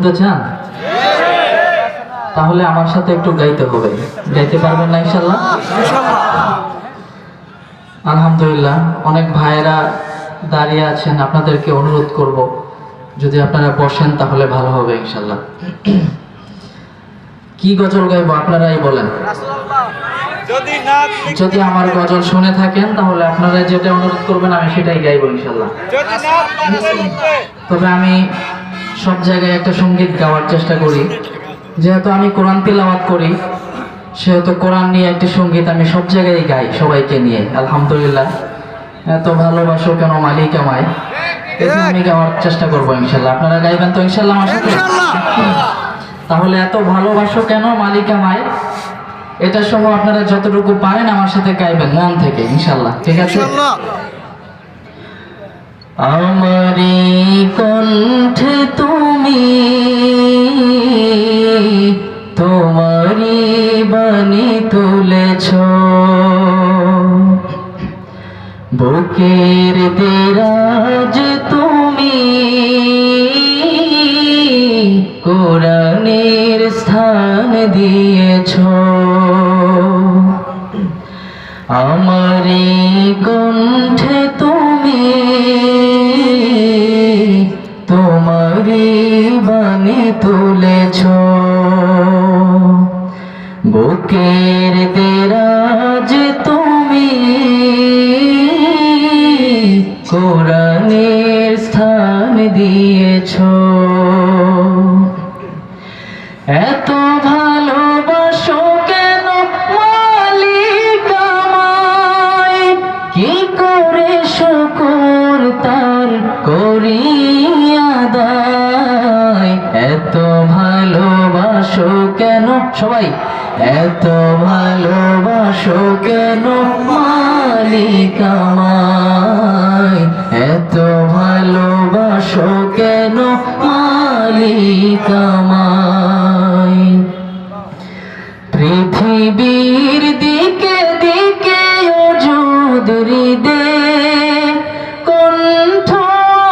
শুনতে চান তাহলে আমার সাথে একটু গাইতে হবে। গাইতে পারবেন না ইনশাল্লাহ আলহামদুলিল্লাহ অনেক ভাইয়েরা দাঁড়িয়ে আছেন। আপনাদেরকে অনুরোধ করব যদি আপনারা বসেন তাহলে ভালো হবে ইনশাল্লাহ কি গজল গাইবো আপনারাই বলেন। যদি আমার গজল শুনে থাকেন তাহলে আপনারা যেটা অনুরোধ করবেন আমি সেটাই গাইবো ইনশাল্লাহ তবে আমি সব জায়গায় একটা সংগীত গাওয়ার চেষ্টা করি। যেহেতু আমি কোরআন তিলাওয়াত করি সেহেতু কোরআন নিয়ে একটি সংগীত আমি সব জায়গায় গাই সবাইকে নিয়ে। আলহামদুলিল্লাহ। এত ভালোবাসো কেন মালিক আমায়? আমি গাওয়ার চেষ্টা করব ইনশাল্লাহ। আপনারা গাইবেন তো ইনশাল্লাহ আমার সাথে? তাহলে এত ভালোবাসো কেন মালিক আমায়? এটা সহ আপনারা যতটুকু পারেন আমার সাথে গাইবেন মন থেকে ইনশাল্লাহ। ঠিক আছে? আমারি কণ্ঠে তুমি বাণী তুলেছ। বুকের দেরাজ তুমি কোরআনের স্থান দিয়েছ। আমার কণ্ঠে তুমি তোমারি সবাই। এত ভালোবাসো কেন মালিক এত ভালোবাসো কেন মালিক পৃথিবীর দিকে দিকে ওজুদরি দে কণ্ঠ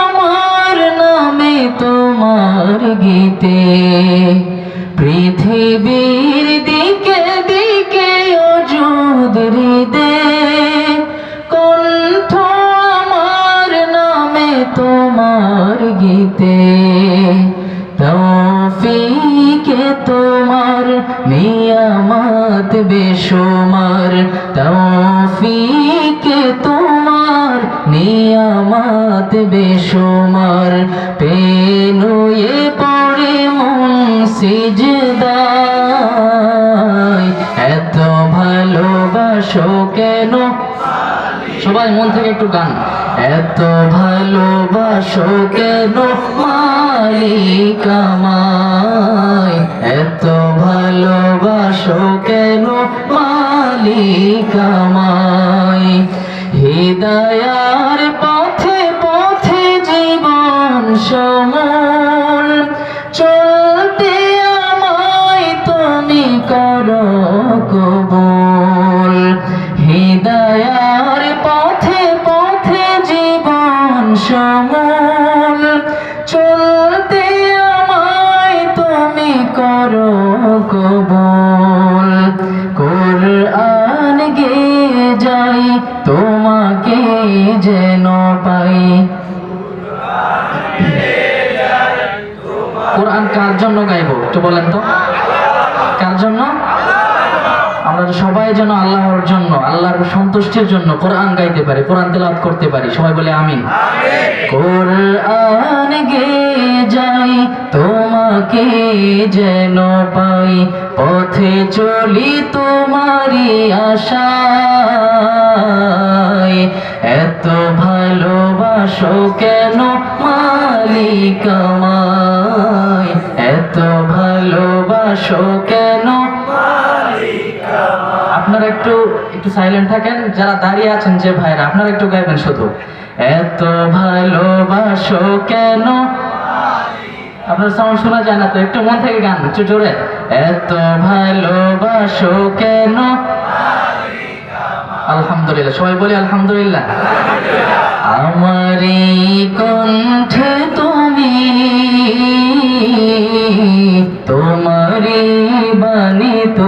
আমার নামে তোমার গীতে। পৃথিবীর দিকে দিকে ওজুদরি দে কণ্ঠ আমার নামে তোমার গীতে, তৌফিকে তোমার নিয়ামত বেশুমার, তৌফিকে তোমার নিয়ামত বেশুমার। ভালোবাসো কেন? সবাই মন থেকে একটু গান। এত ভালোবাসো কেন? মালিক আমায়। এত ভালোবাসো কেন? মালিক আমায়। হৃদয়ার পথে পথে জীবন সমল করো কবুল। কোরআন গে যাই, তোমাকে যেন পাই। কোরআন কার জন্য গাইবো, একটু বলেন তো। কার জন্য? আমরা সবাই যেন আল্লাহর জন্য, আল্লাহর সন্তুষ্টির জন্য কোরআন গাইতে পারি, কোরআন তেলাওয়াত করতে পারি। সবাই বলে আমিন। কোরআন গে যাই, তোমাকে যেন পাই, পথে চলি তোমারি আশা এত ভালোবাসো কেন মালিক আমায়? এত ভালোবাসো কেন আপনারা একটু একটু সাইলেন্ট থাকেন। যারা দাঁড়িয়ে আছেন যে ভাইরা, আপনারা একটু গাইবেন শুধু। এত ভালোবাসো কেন? আপনার সাউন্ড শোনা যায় না তো? একটু মন থেকে গান, একটু জোরে। এত ভালোবাসো কেন? আলহামদুলিল্লাহ। সবাই বলি আলহামদুলিল্লাহ। আমার কণ্ঠে তুমি, তোমারই বাণী তো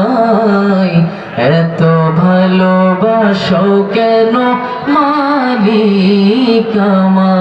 ভালোবাসো কেন মালিক আমায়